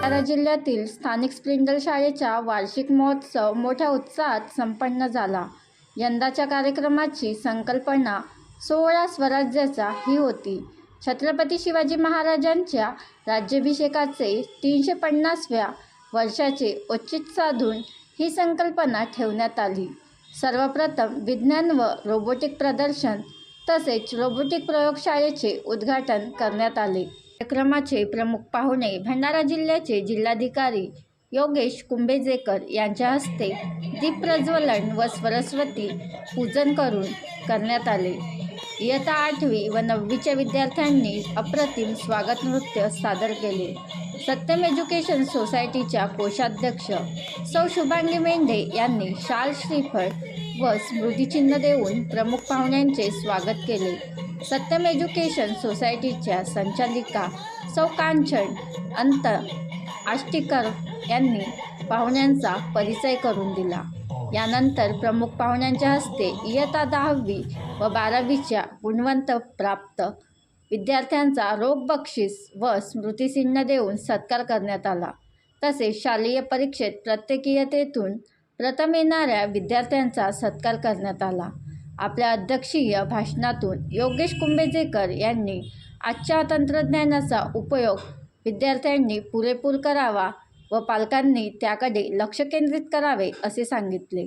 सातारा जिल्ह्यातील स्थानिक स्प्लिंडर शाळेचा वार्षिक महोत्सव मोठ्या उत्साहात संपन्न झाला. यंदाच्या कार्यक्रमाची संकल्पना सोहळा स्वराज्याचा ही होती. छत्रपती शिवाजी महाराजांच्या राज्याभिषेकाचे तीनशे पन्नासव्या वर्षाचे औचित साधून ही संकल्पना ठेवण्यात आली. सर्वप्रथम विज्ञान व रोबोटिक प्रदर्शन तसेच रोबोटिक प्रयोगशाळेचे उद्घाटन करण्यात आले. कार्यक्रमाचे प्रमुख पाहुणे भंडारा जिल्ह्याचे जिल्हाधिकारी योगेश कुंभेजेकर यांच्या हस्ते दीपप्रज्वलन व सरस्वती पूजन करून करण्यात आले. इयत्ता आठवी व नववीच्या विद्यार्थ्यांनी अप्रतिम स्वागत नृत्य सादर केले. सत्यम एज्युकेशन सोसायटीच्या कोषाध्यक्ष सौ शुभांगी मेंढे यांनी शाल श्रीफळ व स्मृतिचिन्ह देऊन प्रमुख पाहुण्यांचे स्वागत केले. सत्यम एज्युकेशन सोसायटीच्या संचालिका सौ कांचन अंत आष्टीकर यांनी पाहुण्यांचा परिचय करून दिला. यानंतर प्रमुख पाहुण्यांच्या हस्ते इयत्ता दहावी व बारावीच्या गुणवंत प्राप्त विद्यार्थ्यांचा रोख बक्षीस व स्मृतिचिन्ह देऊन सत्कार करण्यात आला. तसेच शालेय परीक्षेत प्रत्येक इयतेतून प्रथम येणाऱ्या विद्यार्थ्यांचा सत्कार करण्यात आला. आपल्या अध्यक्षीय भाषणातून योगेश कुंभेजेकर यांनी आजच्या तंत्रज्ञानाचा उपयोग विद्यार्थ्यांनी पुरेपूर करावा व पालकांनी त्याकडे लक्ष केंद्रित करावे असे सांगितले.